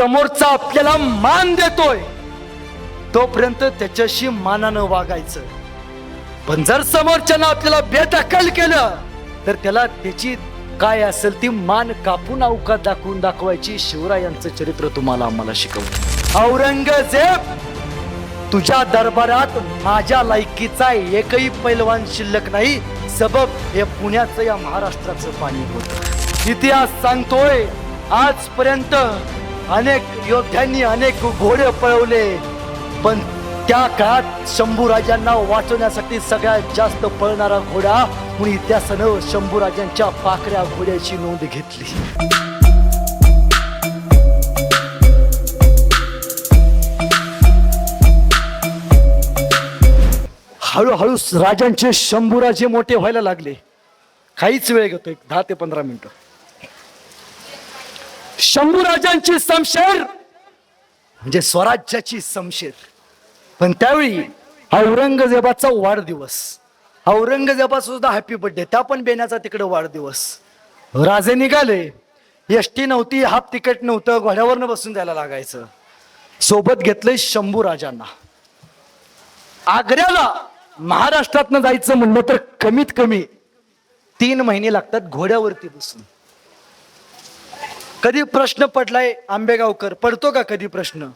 समोरचा आपल्याला मान देतोय. तोपर्यंत त्याच्याशी मानानं वागायचं. पण जर समोरच्यानं आपल्याला बेदखल केलं तर त्याला त्याची काय असेल ती मान कापून अवकात दाखवून दाखवायची शिवरायांचं चरित्र तुम्हाला आम्हाला शिकवतं. औरंगजेब तुझ्या दरबारात माझ्या लायकीचा एकही पैलवान शिल्लक नाही सबब हे पुण्याचं या महाराष्ट्राचं पाणी होत. इतिहास सांगतोय आजपर्यंत अनेक योद्ध्यांनी अनेक घोडे पळवले पण त्या काळात शंभूराजांना वाचवण्यासाठी सगळ्यात जास्त पळणारा घोडा म्हणून इतिहासानं शंभूराजांच्या पाकऱ्या घोड्याची नोंद घेतली. हळूहळू राजांचे शंभूराजे मोठे व्हायला लागले. काहीच वेळ घेतो एक दहा ते पंधरा मिनिटं. शंभूराजांची समशेर. म्हणजे स्वराज्याची समशेर. पण त्यावेळी औरंगजेबाचा वाढदिवस औरंगजेबाचा सुद्धा हॅपी बर्थडे त्या पण बेण्याचा तिकडे वाढदिवस. राजे निघाले यष्टी नव्हती हाफ तिकीट नव्हतं घोड्यावरनं बसून जायला लागायचं. सोबत घेतलंय शंभू राजांना आग्र्याला महाराष्ट्रातनं जायचं म्हणलं तर कमीत कमी तीन महिने लागतात घोड्यावरती बसून. कधी प्रश्न पडलाय आंबेगावकर पडतो का कधी प्रश्न?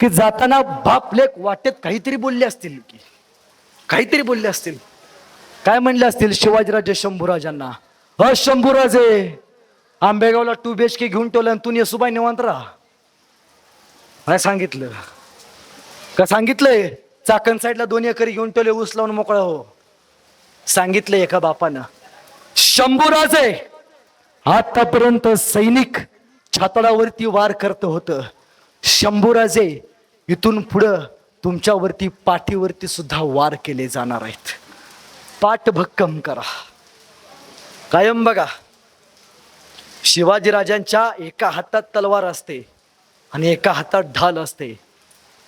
की जाताना बापलेख वाटेत काहीतरी बोलले असतील की. काहीतरी बोलले असतील. काय म्हणले असतील शिवाजीराजे शंभूराजांना? अ शंभूराजे आंबेगावला टू बी एच के घेऊन ठेवलं आणि तू येसुबाई निवांत राहा. काय सांगितलं? का सांगितलंय? चाकण साईडला दोन एकरी घेऊन ठेवले ऊस लावून मोकळा हो. सांगितलं एका बापानं. शंभूराजे आतापर्यंत सैनिक छातडावरती वार करत होतं. शंभूराजे इथून पुढं तुमच्यावरती पाठीवरती सुद्धा वार केले जाणार आहेत. पाठ भक्कम करा. कायम बघा. शिवाजीराजांच्या एका हातात तलवार असते आणि एका हातात ढाल असते.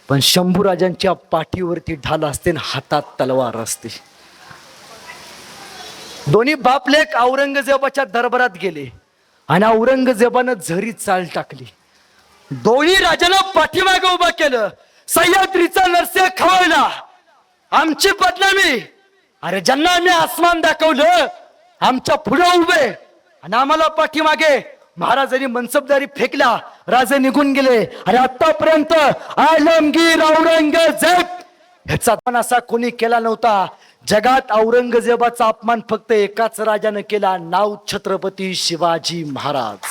पण शंभूराजांच्या पाठीवरती ढाल असते आणि हातात तलवार असते. दोन्ही बापलेक औरंगजेबाच्या दरबारात गेले आणि औरंगजेबानं झरी चाल टाकली. दोन्ही राजाला पाठीमागे उभा केलं. सह्याद्रीचा नरसे खवळला. आमची बदनामी. अरे ज्यांना आम्ही आसमान दाखवलं आमच्या पुढे उभे. आणि आम्हाला पाठीमागे महाराजांनी मनसबदारी फेकला. राजे निघून गेले. अरे आतापर्यंत आलमगीर औरंगजेब ह्याचा पण असा कोणी केला नव्हता. जगात औरंगजेबाचा अपमान फक्त एकाच राजानं केला नाव छत्रपती शिवाजी महाराज.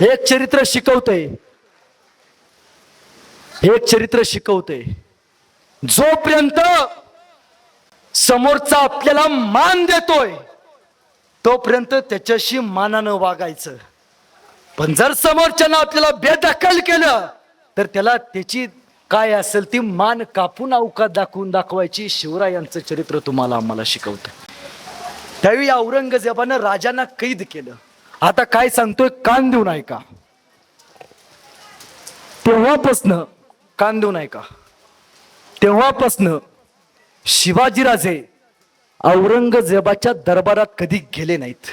हे एक चरित्र शिकवते हे एक चरित्र शिकवते जोपर्यंत समोरचा आपल्याला मान देतोय तोपर्यंत त्याच्याशी मानानं वागायचं. पण जर समोरच्यानं आपल्याला बेदखल केलं तर त्याला त्याची काय असेल ती मान कापून अवकात दाखवून दाखवायची शिवरायांचं चरित्र तुम्हाला आम्हाला शिकवतं. त्यावेळी औरंगजेबानं राजांना कैद केलं. आता काय सांगतोय कान देऊन ऐका. तेव्हापासनं कान देऊन ऐका. तेव्हापासनं शिवाजीराजे औरंगजेबाच्या दरबारात कधी गेले नाहीत.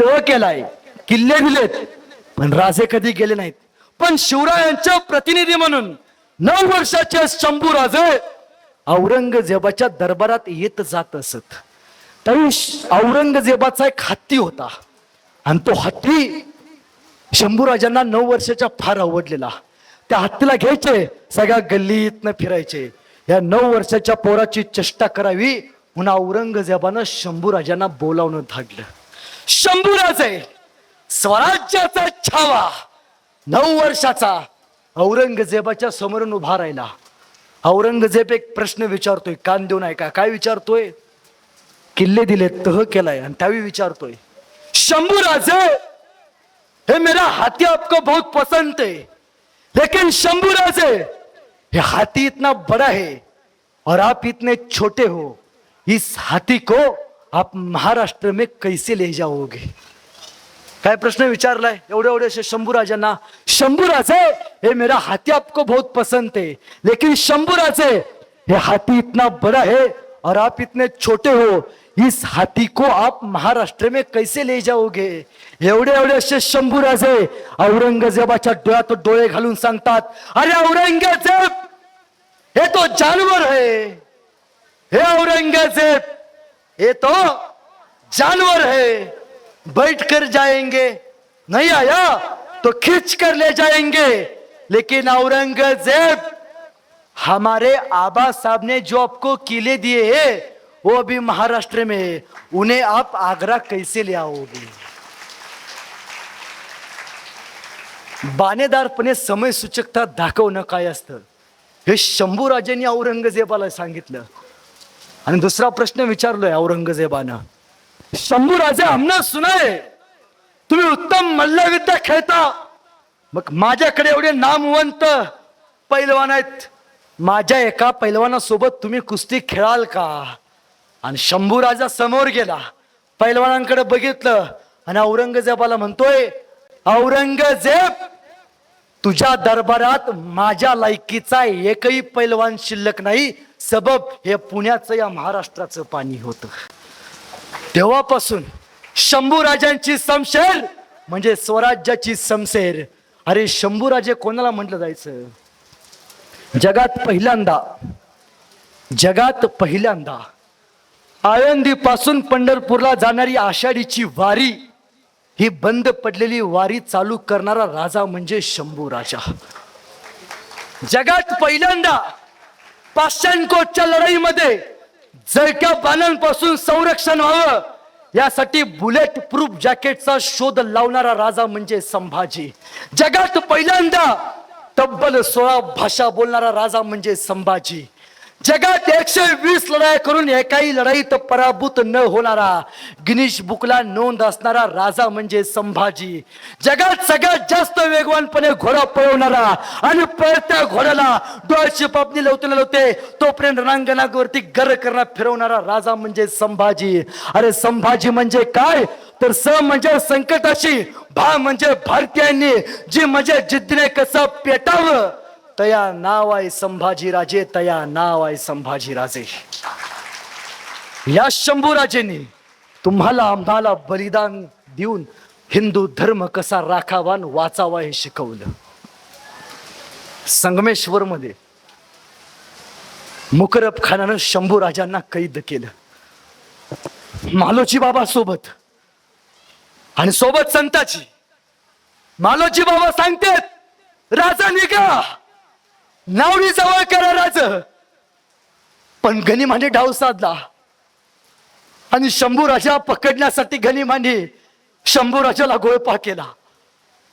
तळ केलाय किल्ले दिलेत पण राजे कधी गेले नाहीत. पण शिवरायांच्या प्रतिनिधी म्हणून नऊ वर्षाचे शंभू राजे औरंगजेबाच्या दरबारात येत जात असत. तरी औरंगजेबाचा एक हत्ती होता. आणि तो हत्ती शंभूराजांना नऊ वर्षाच्या फार आवडलेला. त्या हत्तीला घ्यायचे सगळ्या गल्लीतनं फिरायचे. या नऊ वर्षाच्या पोराची चेष्टा करावी म्हणून औरंगजेबानं शंभूराजांना बोलावणं धाडलं. शंभूराजे स्वराज्याचा छावा नऊ वर्षाचा. औरंगजेबाच्या समोरून उभा राहिला. औरंगजेब एक प्रश्न विचारतोय कान देऊन ऐका. काय विचारतोय? किल्ले दिले तह केलाय आणि त्यावेळी विचारतोय शंभू राजे हे मेरा हाथी आपको बहुत पसंद है लेकिन शंभू राजे ये हाथी इतना बड़ा है और आप इतने छोटे हो इस हाथी को आप महाराष्ट्र में कैसे ले जाओगे? काय प्रश्न विचारलाय? एवढे एवढे असे शंभू राजांना शंभू राजे हे मेरा हाथी आपको बहुत पसंद है. लेकिन शंभू राजे हे हाथी इतना बड़ा है और आप इतने छोटे हो. इस हाथी को आप महाराष्ट्र में कैसे ले जाओगे? एवढे एवढे असे शंभूराजे औरंगजेबाच्या डोळ्यात डोळे घालून सांगतात अरे औरंगजेब हे तो जानवर है. हे औरंगजेब ये तो जानवर है. बैठ कर जाएंगे। नहीं आया तो खींच कर ले जाएंगे। लेकिन औरंगजेब हमारे आबा साहब ने जो आपको किले दिए है वो अभी महाराष्ट्र में है। उन्हें आप आगरा कैसे ले आओगे? बाणेदारपणे समय सूचकता दाखवणं काय असतं। हे शंभूराजांनी औरंगजेबाला सांगितलं। आणि दुसरा प्रश्न विचारलोय औरंगजेबानं। शंभू राजा हमना सुनाय तुम्ही उत्तम मल्लविद्या खेळता। मग माझ्याकडे एवढे नामवंत पैलवान आहेत। माझ्या एका पैलवानासोबत तुम्ही कुस्ती खेळाल का? आणि शंभू राजा समोर गेला। पैलवानांकडे बघितलं आणि औरंगजेबाला म्हणतोय औरंगजेब तुझ्या दरबारात माझ्या लायकीचा एकही पैलवान शिल्लक नाही. सबब हे पुण्याचं या महाराष्ट्राचं पाणी होतं. तेव्हापासून शंभूराजांची समशेर म्हणजे स्वराज्याची समशेर. अरे शंभूराजे कोणाला म्हटलं जायचं? जगात पहिल्यांदा जगात पहिल्यांदा आळंदी पासून पंढरपूरला जाणारी आषाढीची वारी ही बंद पडलेली वारी चालू करणारा राजा म्हणजे शंभू राजा जगात पहिल्यांदा पाश्चानकोटच्या लढाईमध्ये जळक्या बाणांपासून संरक्षण व्हावं यासाठी बुलेट प्रूफ जॅकेटचा शोध लावणारा राजा म्हणजे संभाजी. जगात पहिल्यांदा तब्बल सोळा भाषा बोलणारा राजा म्हणजे संभाजी. जगात एकशे वीस लढाई करून एकाही लढाईत पराभूत न होणारा गिनीश बुकला नोंद असणारा राजा म्हणजे संभाजी. जगात सगळ्यात जास्त वेगवानपणे घोडा पळवणारा आणि पळत्या घोड्याला डोळ्याची पापणी लवते लवते तोपर्यंत रणांगणावरती गर करणार फिरवणारा राजा म्हणजे संभाजी. अरे संभाजी म्हणजे काय? तर स म्हणजे संकटाशी भा म्हणजे भारतीयांनी जी म्हणजे जिद्दीने कसं पेटावं? तया नाव आहे संभाजीराजे तया नाव आहे संभाजीराजे या शंभूराजेंनी तुम्हाला आम्हाला बलिदान देऊन हिंदू धर्म कसा राखावा वाचावा हे शिकवलं. संगमेश्वर मध्ये मुकरब खानानं शंभू राजांना कैद केलं. मालोजी बाबा सोबत आणि सोबत संताची मालोजी बाबा सांगतेत राजा निघा! नावडी जवळ करा राज. पण गनिमाने डाव साधला. आणि शंभू राजा पकडण्यासाठी गनिमाने शंभू राजाला गोळपा केला.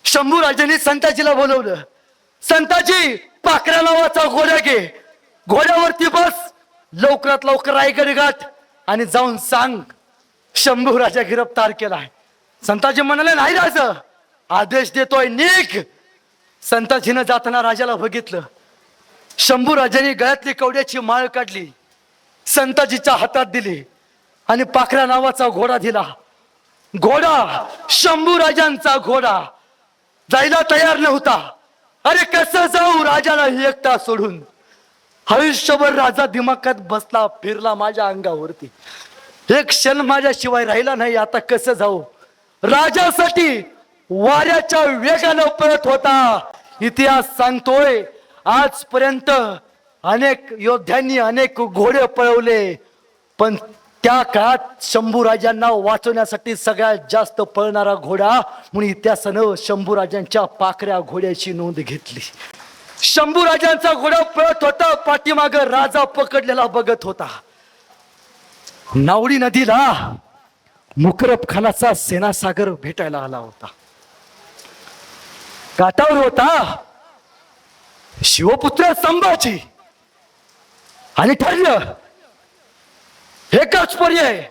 शंभू राजाने संताजीला बोलवलं. संताजी पाकऱ्याला नावाचा घोड्या घे. घोड्यावरती बस. लवकरात लवकर रायगड गाठ आणि जाऊन सांग शंभू राजा गिरफ्तार केलाय. संताजी म्हणाले नाही राज आदेश देतोय निघ. संताजीनं जाताना राजाला बघितलं. शंभू राजाने गळ्यातली कवड्याची माळ काढली संताजीच्या हातात दिली आणि पाखरा नावाचा घोडा दिला. घोडा शंभू राजांचा घोडा. जायला तयार नव्हता. अरे कसं जाऊ राजाला एकटा सोडून? आयुष्यभर राजा दिमाखात बसला फिरला माझ्या अंगावरती. एक क्षण माझ्याशिवाय राहिला नाही आता कसं जाऊ? राजासाठी वाऱ्याच्या वेगानं पळत होता. इतिहास सांगतोय आजपर्यंत अनेक योद्ध्यांनी अनेक घोडे पळवले पण त्या काळात शंभूराजांना वाचवण्यासाठी सगळ्यात जास्त पळणारा घोडा म्हणून इतिहासानं शंभूराजांच्या पाकऱ्या घोड्याची नोंद घेतली. शंभूराजांचा घोडा पळत होता पाठीमाग राजा पकडलेला बघत होता. नावडी नदीला मुकरब खानाचा सेनासागर भेटायला आला होता. काटावर होता. शिवपुत्र संभाजी. आणि ठरलं एकच पर्याय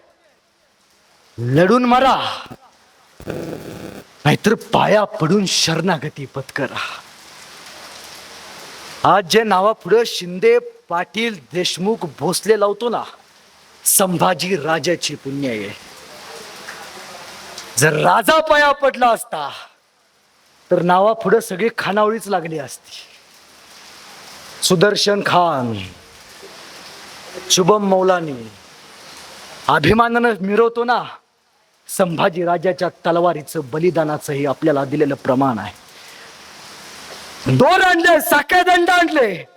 लढून मारा. नाहीतर पाया पडून शरणागती पत्करा. आज जे नावापुढं शिंदे पाटील देशमुख भोसले लावतो ना संभाजी राजाची पुण्य आहे. जर राजा पाया पडला असता तर नावापुढं सगळी खानावळीच लागली असती. सुदर्शन खान शुभम मौलानी अभिमानानं मिरवतो ना संभाजी राजाच्या तलवारीचं बलिदानाचं हे आपल्याला दिलेलं प्रमाण आहे. दोन आणले साखे दंड आणले.